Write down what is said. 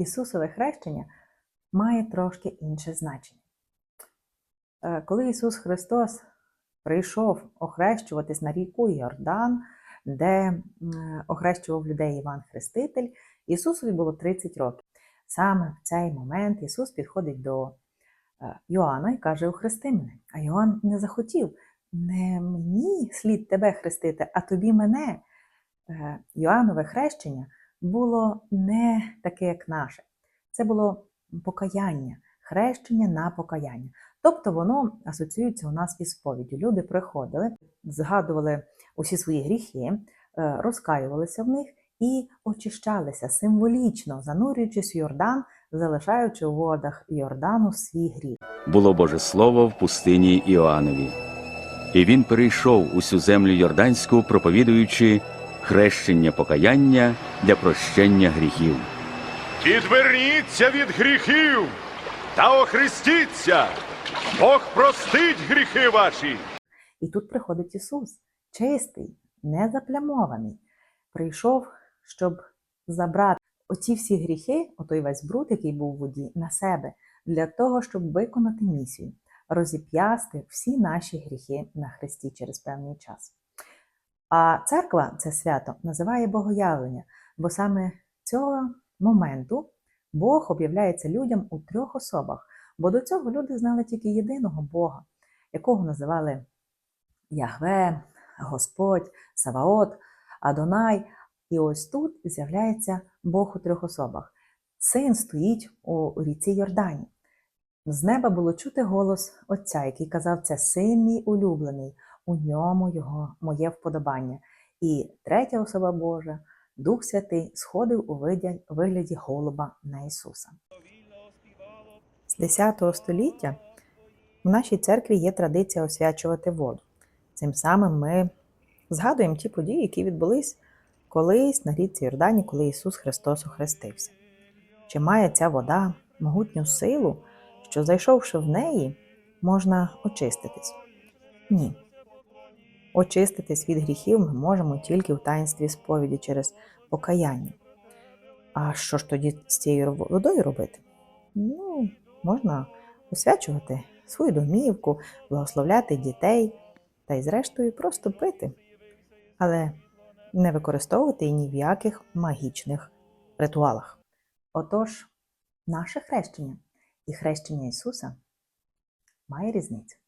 Ісусове хрещення має трошки інше значення. Е, Коли Ісус Христос прийшов охрещуватись на ріку Йордан, де охрещував людей Іван Хреститель, Ісусові було 30 років. Саме в цей момент Ісус підходить до е, Йоанна і каже: Охрести мене. А Йоанн не захотів. Не мені слід тебе хрестити, а тобі мене. Е, Йоаннове хрещення було не таке, як наше. Це було покаяння, хрещення на покаяння. Тобто воно асоціюється у нас із сповіддю. Люди приходили, згадували усі свої гріхи, е, розкаювалися в них і очищалися символічно, занурюючись в Йордан, залишаючи у водах Йордану свій гріх. було Боже Слово в пустині Іоаннові. І він перейшов усю землю Йорданську, проповідуючи хрещення покаяння для прощення гріхів. Відверніться від гріхів та охрестіться. Бог простить гріхи ваші. І тут приходить Ісус, чистий, незаплямований, прийшов, щоб забрати оці всі гріхи, отой весь бруд, який був у воді, на себе, для того, щоб виконати місію, розіп'ясти всі наші гріхи на Христі через певний час. А церква це свято називає Богоявлення, бо саме цього моменту Бог об'являється людям у трьох особах, бо до цього люди знали тільки єдиного Бога, якого називали Ягве, Господь, Саваот, Адонай. І ось тут з'являється Бог у трьох особах. Син стоїть у ріці Йордані. З неба було чути голос Отця, який казав: Це син мій улюблений, у ньому його моє вподобання. І третя особа Божа, Дух Святий, сходив у вигляді голуба на Ісуса. З 10 століття в нашій церкві є традиція освячувати воду. Цим самим ми згадуємо ті події, які відбулись колись на річці Йордані, коли Ісус Христос охрестився. Чи має ця вода могутню силу, що, зайшовши в неї, можна очиститись? Ні. Очиститись від гріхів ми можемо тільки в таїнстві сповіді через покаяння. А що ж тоді з цією водою робити? Ну, можна освячувати свою домівку, благословляти дітей та й, зрештою, просто пити, але не використовувати її ні в яких магічних ритуалах. Отож, наше хрещення і хрещення Ісуса має різницю.